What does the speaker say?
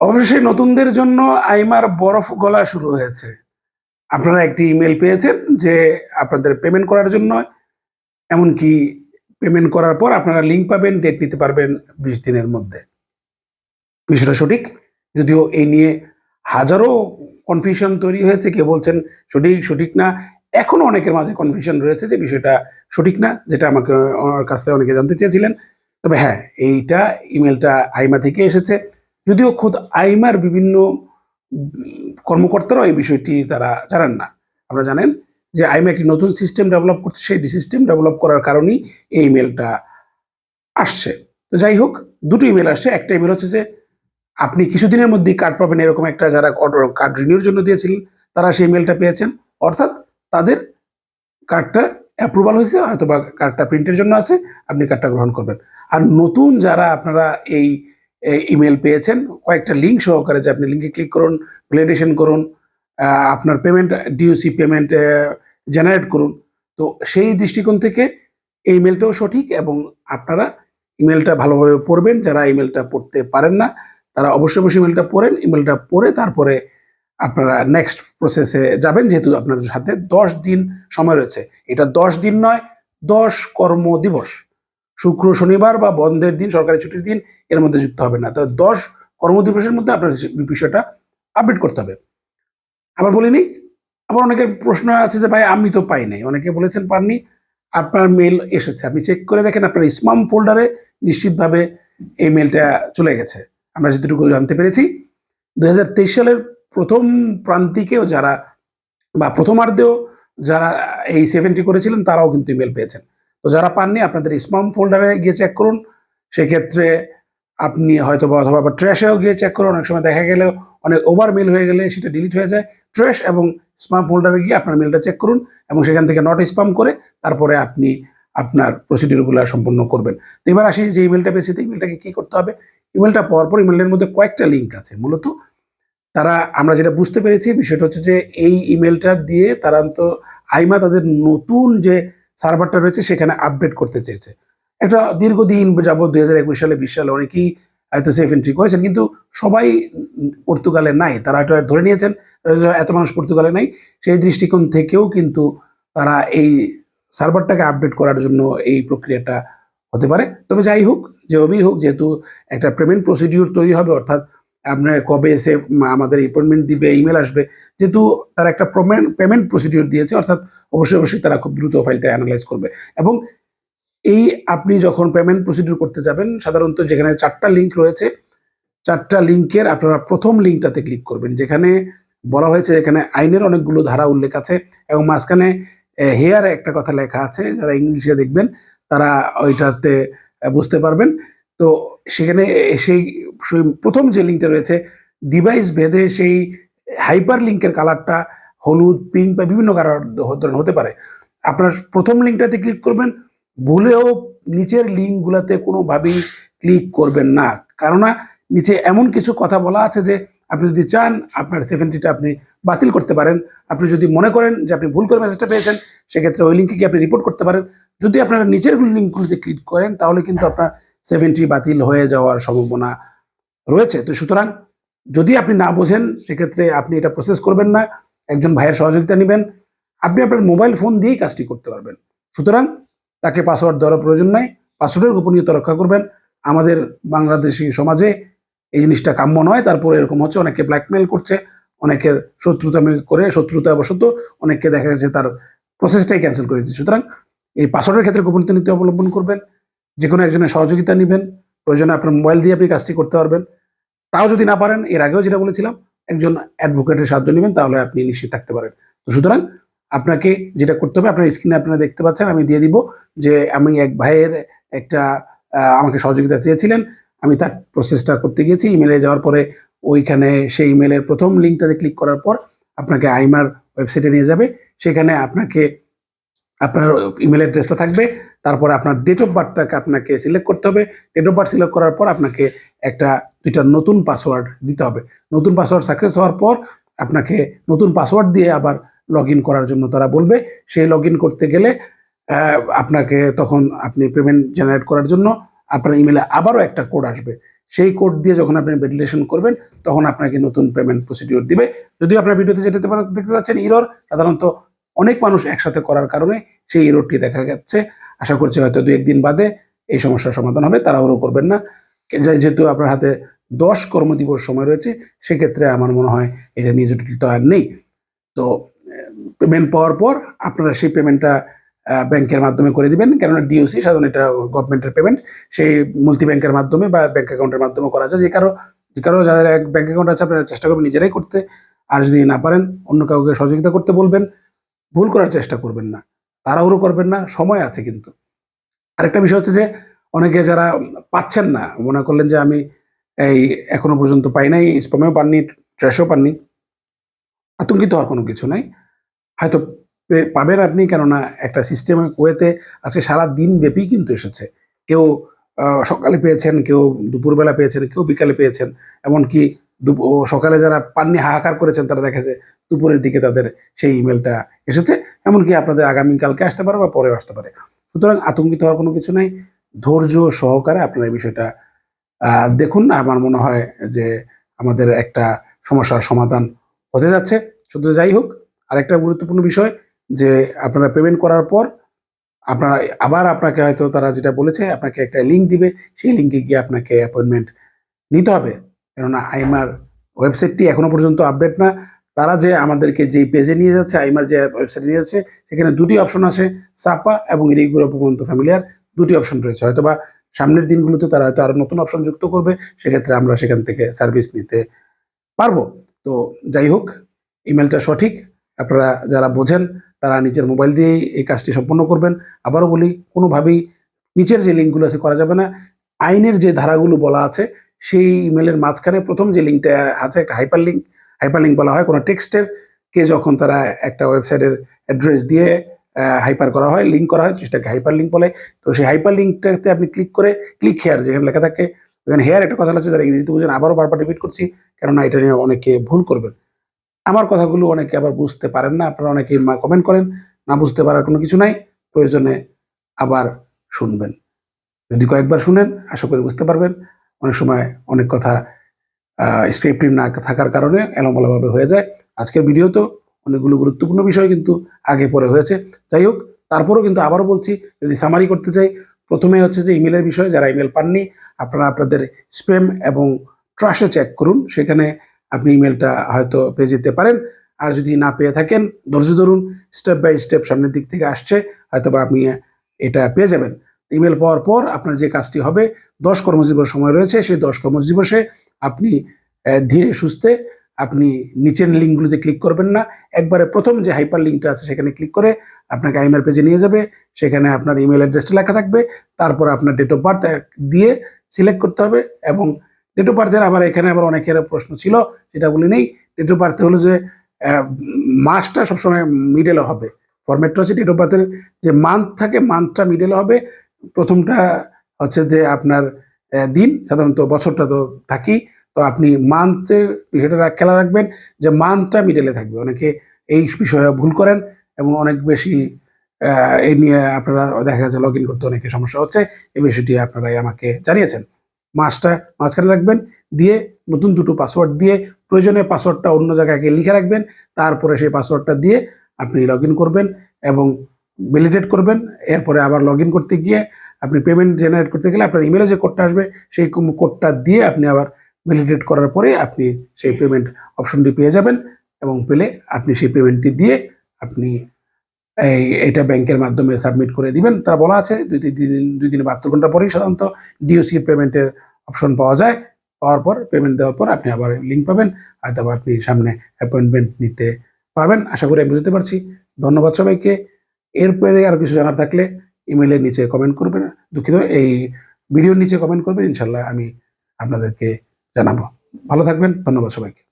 অবশ্যই নতুনদের জন্য আইমার বরফ গলা শুরু হয়েছে। আপনারা একটি ইমেল পেয়েছেন যে আপনাদের পেমেন্ট করার জন্য, এমনকি পেমেন্ট করার পর আপনারা লিঙ্ক পাবেন, ডেট নিতে পারবেন বিশ দিনের মধ্যে। বিষয়টা সঠিক? যদিও এই নিয়ে হাজারো কনফিউশন তৈরি হয়েছে, কেউ বলছেন সঠিক সঠিক না। এখনও অনেকের মাঝে কনফিউশন রয়েছে যে বিষয়টা সঠিক না, যেটা আমাকে আমার কাছ থেকে অনেকে জানতে চেয়েছিলেন। তবে হ্যাঁ এইটা ইমেলটা আইমা থেকে এসেছে। যদিও খোদ আইমার বিভিন্ন কর্মকর্তারাও এই বিষয়টি তারা জানেন না। আপনারা জানেন যে আইমা একটি নতুন সিস্টেম ডেভেলপ করছে, সেই সিস্টেম ডেভেলপ করার কারণেই এই ইমেলটা আসছে। তো যাই হোক, দুটো ইমেল আসছে। একটা ইমেল হচ্ছে যে, আপনি কিছুদিনের মধ্যেই কার্ড পাবেন এরকম একটা যারা কার্ড রিনিউর জন্য দিয়েছিলেন, তারা সেই ইমেলটা পেয়েছেন। অর্থাৎ তাদের কার্ডটা অ্যাপ্রুভাল হয়েছে হয়তো বা কার্ডটা প্রিন্টের জন্য আছে, আপনি কার্ডটা গ্রহণ করবেন। আর নতুন যারা আপনারা এই ইমেল পেয়েছেন। কয়েকটা লিঙ্ক সহকারে যে আপনি লিঙ্কে ক্লিক করুন ভ্যালিডেশন করুন আপনার পেমেন্ট ডিউসি পেমেন্ট জেনারেট করুন। তো সেই দৃষ্টিকোণ থেকে এই ইমেলটাও সঠিক এবং আপনারা ইমেলটা ভালোভাবে পড়বেন। যারা ইমেলটা পড়তে পারেন না, তারা অবশ্যই অবশ্যই ইমেলটা পড়েন। ইমেলটা পড়ে তারপরে আপনারা নেক্সট প্রসেসে যাবেন, যেহেতু আপনার হাতে দশ দিন সময় রয়েছে। এটা দশ দিন নয়, দশ কর্ম দিবস। শুক্র শনিবার বা বন্ধের দিন, সরকারি ছুটির দিন এর মধ্যে যুক্ত হবে না। তবে দশ কর্মদিবসের মধ্যে আপনার বিষয়টা আপডেট করতে হবে। আবার বলিনি, আবার অনেকের প্রশ্ন আছে যে, ভাই, আমি তো পাই নাই। অনেকে বলেছেন, পাননি। আপনার মেল এসেছে। আপনি চেক করে দেখেন, আপনার স্মাম ফোল্ডারে নিশ্চিতভাবে এই মেলটা চলে গেছে। আমরা যেটুকু জানতে পেরেছি, দুই হাজার তেইশ সালের প্রথম প্রান্তিকেও যারা বা প্রথমার্ধেও যারা এই সেভেনটি করেছিলেন, তারাও কিন্তু ইমেল পেয়েছেন। তো যারা পাননি, আপনাদের স্পাম ফোল্ডারে গিয়ে চেক করুন। সেক্ষেত্রে আপনি হয়তো বা অথবা বা ট্র্যাশেও গিয়ে চেক করুন। অনেক সময় দেখা গেলে অনেক ওভার মেল হয়ে গেলে সেটা ডিলিট হয়ে যায়। ট্র্যাশ এবং স্পাম ফোল্ডারে গিয়ে আপনার মেলটা চেক করুন এবং সেখান থেকে নট স্পাম করে তারপরে আপনি আপনার প্রসিডিউরগুলো সম্পন্ন করবেন। তো এবার আসি যে ইমেলটা পেয়েছি, তো ইমেলটাকে কী করতে হবে? ইমেলটা পাওয়ার পর ইমেলের মধ্যে কয়েকটা লিঙ্ক আছে। মূলত তারা, আমরা যেটা বুঝতে পেরেছি বিষয়টা হচ্ছে যে এই ইমেলটা দিয়ে তারা তো আইমা তাদের নতুন যে সার্ভারটা রয়েছে, সেখানে আপডেট করতে চেয়েছে। একটা দীর্ঘদিন যাবৎ দুই হাজার একুশ সালে, বিশ সালে অনেকেই হয়তো সেফ এন্ট্রি করেছেন, কিন্তু সবাই পর্তুগালে নাই। তারা এটা ধরে নিয়েছেন, এত মানুষ পর্তুগালে নাই। সেই দৃষ্টিকোণ থেকেও কিন্তু তারা এই সার্ভারটাকে আপডেট করার জন্য এই প্রক্রিয়াটা হতে পারে। তবে যাই হোক যে অবি হোক, যেহেতু একটা পেমেন্ট প্রসিডিউর তৈরি হবে, অর্থাৎ আপনার কবে এসে আমাদের অ্যাপয়েন্টমেন্ট দিবে ইমেল আসবে, যেহেতু তারা একটা পেমেন্ট প্রসিডিউর দিয়েছে, অর্থাৎ অবশ্যই অবশ্যই তারা খুব দ্রুত ফাইলটা অ্যানালাইজ করবে। এবং এই আপনি যখন পেমেন্ট প্রসিডিউর করতে যাবেন, সাধারণত যেখানে চারটা লিঙ্ক রয়েছে, চারটা লিঙ্কের আপনারা প্রথম লিঙ্কটাতে ক্লিক করবেন। যেখানে বলা হয়েছে, এখানে আইনের অনেকগুলো ধারা উল্লেখ আছে, এবং মাঝখানে হেয়ার একটা কথা লেখা আছে, যারা ইংলিশে দেখবেন, তারা ওইটাতে বুঝতে পারবেন। তো সেখানে সেই প্রথম যে লিঙ্কটা রয়েছে ডিভাইস ভেদে সেই হাইপার লিঙ্কের কালারটা হলুদ পিঙ্ক বা বিভিন্ন কালার হতে পারে। আপনার প্রথম লিঙ্কটাতে ক্লিক করবেন, ভুলেও নিচের লিঙ্কগুলোতে কোনোভাবেই ক্লিক করবেন না। কেননা নিচে এমন কিছু কথা বলা আছে যে, আপনি যদি চান আপনার সেভেন্টিটা আপনি বাতিল করতে পারেন। আপনি যদি মনে করেন যে আপনি ভুল করে মেসেজটা পেয়েছেন, সেক্ষেত্রে ওই লিঙ্কে গিয়ে আপনি রিপোর্ট করতে পারেন। যদি আপনারা নিচের লিঙ্কগুলিতে ক্লিক করেন, তাহলে কিন্তু আপনার সেভেন্টি বাতিল হয়ে যাওয়ার সম্ভাবনা রয়েছে। তো সুতরাং যদি আপনি না বোঝেন, সেক্ষেত্রে আপনি এটা প্রসেস করবেন না। একজন ভাইয়ের সহযোগিতা নেবেন। আপনি আপনার মোবাইল ফোন দিয়েই কাজটি করতে পারবেন। সুতরাং তাকে পাসওয়ার্ড দেওয়ার প্রয়োজন নাই। পাসওয়ার্ডের গোপনীয়তা রক্ষা করবেন। আমাদের বাংলাদেশি সমাজে এই জিনিসটা কাম্য নয়। তারপরে এরকম হচ্ছে, অনেকে ব্ল্যাকমেল করছে, অনেকের শত্রুতা করে শত্রুতা বশত অনেককে দেখা গেছে তার প্রসেসটাই ক্যান্সেল করে দিচ্ছে। সুতরাং এই পাসওয়ার্ডের ক্ষেত্রে গোপনীয়তা নীতি অবলম্বন করবেন। যে কোনো একজনের সহযোগিতা নেবেন, প্রয়োজনে আপনার মোবাইল দিয়ে আপনি কাজটি করতে পারবেন। তাও যদি না পারেন, এর আগেও যেটা বলেছিলাম, একজন অ্যাডভোকেটের সাহায্য নেবেন, তাহলে আপনি নিশ্চিত থাকতে পারেন। তো সুতরাং আপনাকে যেটা করতে হবে, আপনার স্ক্রিনে আপনারা দেখতে পাচ্ছেন, আমি দিয়ে দিব যে আমি এক ভাইয়ের একটা আমাকে সহযোগিতা চেয়েছিলেন। আমি তার প্রসেসটা করতে গিয়েছি ইমেলে যাওয়ার পরে ওইখানে সেই ইমেলের প্রথম লিঙ্কটাতে ক্লিক করার পর আপনাকে আইমার ওয়েবসাইটে নিয়ে যাবে। সেখানে আপনাকে আপনার ইমেল অ্যাড্রেসটা থাকবে, তারপরে আপনার ডেট অফ বার্থটাকে আপনাকে সিলেক্ট করতে হবে। ডেট অফ বার্থ সিলেক্ট করার পর আপনাকে একটা, দুইটা নতুন পাসওয়ার্ড দিতে হবে। নতুন পাসওয়ার্ড সাকসেস হওয়ার পর আপনাকে নতুন পাসওয়ার্ড দিয়ে আবার লগ করার জন্য তারা বলবে। সেই লগ করতে গেলে আপনাকে তখন আপনি পেমেন্ট জেনারেট করার জন্য আপনার ইমেলে আবারও একটা কোড আসবে। সেই কোড দিয়ে যখন আপনি ভেরিফিকেশন করবেন, তখন আপনাকে নতুন পেমেন্ট প্রসিডিওর দিবে। যদিও আপনার ভিডিওতে পারেন- দেখতে পাচ্ছেন ইরর সাধারণত অনেক মানুষ একসাথে করার কারণে সেই ইরোরটি দেখা যাচ্ছে। আশা করছি হয়তো দু একদিন বাদে এই সমস্যার সমাধান হবে। তারা তাড়াহুড়ো করবেন না। যেহেতু আপনার হাতে দশ কর্মদিবস সময় রয়েছে, সেক্ষেত্রে আমার মনে হয় এটা নিয়ে জটিলতা আর নেই। তো পেমেন্ট পাওয়ার পর আপনারা সেই পেমেন্টটা ব্যাংকের মাধ্যমে করে দিবেন। কেননা ডিওসি সাধারণত এটা গভর্নমেন্টের পেমেন্ট সেই মাল্টি ব্যাংকের মাধ্যমে বা ব্যাংক অ্যাকাউন্টের মাধ্যমে করা যায়। যে কারও যে কারও যাদের এক ব্যাংক অ্যাকাউন্ট আছে, আপনারা চেষ্টা করবেন নিজেরাই করতে। আর যদি না পারেন, অন্য কাউকে সহযোগিতা করতে বলবেন। ভুল করার চেষ্টা করবেন না। তাড়াহুড়ো করবেন না, সময় আছে কিন্তু। আরেকটা বিষয় হচ্ছে যে, অনেকে যারা পাচ্ছেন না, মনে করলেন যে আমি এই এখনও পর্যন্ত পাই নাই স্পমেও পাননি ট্রেশও পাননি, আতঙ্কিত হওয়ার কোনো কিছু নাই। হয়তো পাবেন আপনি, কেননা একটা সিস্টেম ওয়েতে আজকে সারা দিন ব্যাপী কিন্তু এসেছে। কেউ সকালে পেয়েছেন, কেউ দুপুরবেলা পেয়েছেন, কেউ বিকালে পেয়েছেন, এমনকি সকালে যারা পাননি হাহাকার করেছেন, তারা দেখা দুপুরের দিকে তাদের সেই ইমেলটা এসেছে। এমনকি আপনাদের আগামীকালকে আসতে পারে বা পরেও আসতে পারে। সুতরাং আতঙ্কিত হওয়ার কোনো কিছু নাই। ধৈর্য সহকারে আপনারা এই বিষয়টা দেখুন। আমার মনে হয় যে আমাদের একটা সমস্যার সমাধান হতে যাচ্ছে। শুধু যাই হোক, আরেকটা গুরুত্বপূর্ণ বিষয় যে আপনারা পেমেন্ট করার পর আপনারা আবার আপনাকে হয়তো তারা যেটা বলেছে, আপনাকে একটা লিঙ্ক দিবে। সেই লিঙ্কে গিয়ে আপনাকে অ্যাপয়েন্টমেন্ট নিতে হবে। কেননা আইমার ওয়েবসাইটটি এখনও পর্যন্ত আপডেট না। তারা যে আমাদেরকে যে পেজে নিয়ে যাচ্ছে, আইমার যে ওয়েবসাইটে নিয়ে যাচ্ছে, সেখানে দুটি অপশন আছে, সাপা এবং ইরিগুলো পর্যন্ত ফ্যামিলিয়ার। দুটি অপশন রয়েছে। হয়তোবা সামনের দিনগুলোতে তারা হয়তো আরও নতুন অপশন যুক্ত করবে, সেক্ষেত্রে আমরা সেখান থেকে সার্ভিস নিতে পারব। তো যাই হোক, ইমেলটা সঠিক। আপনারা যারা বোঝেন, তারা নিজের মোবাইল দিয়েই এই কাজটি সম্পন্ন করবেন। আবারও বলি, কোনোভাবেই নিচের যে লিঙ্কগুলো আছে করা যাবে না। আইনের যে ধারাগুলো বলা আছে সেই ইমেলের মাঝখানে প্রথম যে লিঙ্কটা আছে, একটা হাইপার লিঙ্ক হাইপার লিঙ্ক বলা হয়, কোনো টেক্সটের কে যখন তারা একটা ওয়েবসাইটের অ্যাড্রেস দিয়ে হাইপার করা হয় লিঙ্ক করা হয়, সেটাকে হাইপার লিঙ্ক বলে। তো সেই হাইপার লিঙ্কটাতে আপনি ক্লিক করে ক্লিক হেয়ার যেখানে লেখা থাকে এখানে হেয়ার একটা কথা আছে, যারা ইংরেজিতে বুঝেন, আবারও বারবার রিপিট করছি, কেননা এটা নিয়ে অনেকে ভুল করবেন। আমার কথাগুলো অনেকে আবার বুঝতে পারেন না, আপনারা অনেকে কমেন্ট করেন, না বুঝতে পারার কোনো কিছু নাই, প্রয়োজনে আবার শুনবেন। যদি কয়েকবার শুনেন, আশা করি বুঝতে পারবেন। অনেক সময় অনেক কথা স্ক্রিপ্টিভ না থাকার কারণে এলোমেলোভাবে হয়ে যায়। আজকের ভিডিও তো অনেকগুলো গুরুত্বপূর্ণ বিষয় কিন্তু আগে পরে হয়েছে। যাই হোক, তারপরেও কিন্তু আবারও বলছি, যদি সামারি করতে চাই প্রথমে হচ্ছে যে ইমেলের বিষয়, যারা ইমেল পাননি, আপনারা আপনাদের স্প্যাম এবং ট্রাশে চেক করুন। সেখানে আপনি ইমেলটা হয়তো পেয়ে যেতে পারেন। আর যদি না পেয়ে থাকেন, ধৈর্য ধরুন স্টেপ বাই স্টেপ সামনের দিক থেকে আসছে হয়তো বা আপনি এটা পেয়ে যাবেন। ইমেল পাওয়ার পর আপনার যে কাজটি হবে, দশ কর্মদিবস সময় রয়েছে, সেই দশ কর্মদিবসে আপনি ধীরে সুস্থে আপনি নিচের লিঙ্কগুলোতে ক্লিক করবেন না। একবারে প্রথম যে হাইপার লিঙ্কটা আছে সেখানে ক্লিক করে আপনাকে আইমেল পেজে নিয়ে যাবে। সেখানে আপনার ইমেল অ্যাড্রেসটা লেখা থাকবে। তারপর আপনার ডেট অফ বার্থ দিয়ে সিলেক্ট করতে হবে এবং ডেট অফ বার্থের আবার এখানে আবার অনেকের প্রশ্ন ছিল, সেটা বলি নেই। ডেট অফ বার্থ হলো যে মাসটা সবসময় মিডেলে হবে। ফরম্যাটটা হচ্ছে ডেট অফ বার্থের যে মান্থ থাকে মান্থটা মিডেলে হবে। প্রথমটা হচ্ছে যে আপনার দিন, সাধারণত বছরটা তো থাকি, তো আপনি মান্থের বিষয়টা খেলা রাখবেন যে মান্থটা মিডেলে থাকবে। অনেকে এই বিষয়ে ভুল করেন এবং অনেক বেশি এই নিয়ে আপনারা দেখা যাচ্ছে লগ ইন করতে অনেকে সমস্যা হচ্ছে। এই বিষয়টি আপনারাই আমাকে জানিয়েছেন। মাসটা মাঝখানে রাখবেন, দিয়ে নতুন দুটো পাসওয়ার্ড দিয়ে প্রয়োজনে পাসওয়ার্ডটা অন্য জায়গায় গিয়ে লিখে রাখবেন। তারপরে সেই পাসওয়ার্ডটা দিয়ে আপনি লগ করবেন এবং ভ্যালিডেট করবেন, এরপরে আবার লগ করতে গিয়ে আপনি পেমেন্ট জেনারেট করতে গেলে আপনার ইমেলে যে কোডটা আসবে, সেই কোডটা দিয়ে আপনি আবার ভ্যালিডেট করার পরে আপনি সেই পেমেন্ট অপশনটি পেয়ে যাবেন এবং পেলে আপনি সেই পেমেন্টটি দিয়ে আপনি এই, এটা ব্যাংকের মাধ্যমে সাবমিট করে দিবেন। তারা বলা আছে, দুই তিন দিন, দুই দিন বাহাত্তর ঘণ্টা পরেই সাধারণত ডিওসি পেমেন্টের অপশন পাওয়া যায়। পাওয়ার পর পেমেন্ট দেওয়ার পর আপনি আবার লিঙ্ক পাবেন হয়তো আপনি সামনে অ্যাপয়েন্টমেন্ট নিতে পারবেন। আশা করি আমি বুঝতে পারছি। ধন্যবাদ সবাইকে। এরপরে আর কিছু জানার থাকলে ইমেলের নিচে কমেন্ট করবেন। দুঃখিত, এই ভিডিওর নিচে কমেন্ট করবেন ইনশাল্লাহ আমি আপনাদেরকে জানাব। ভালো থাকবেন, ধন্যবাদ সবাইকে।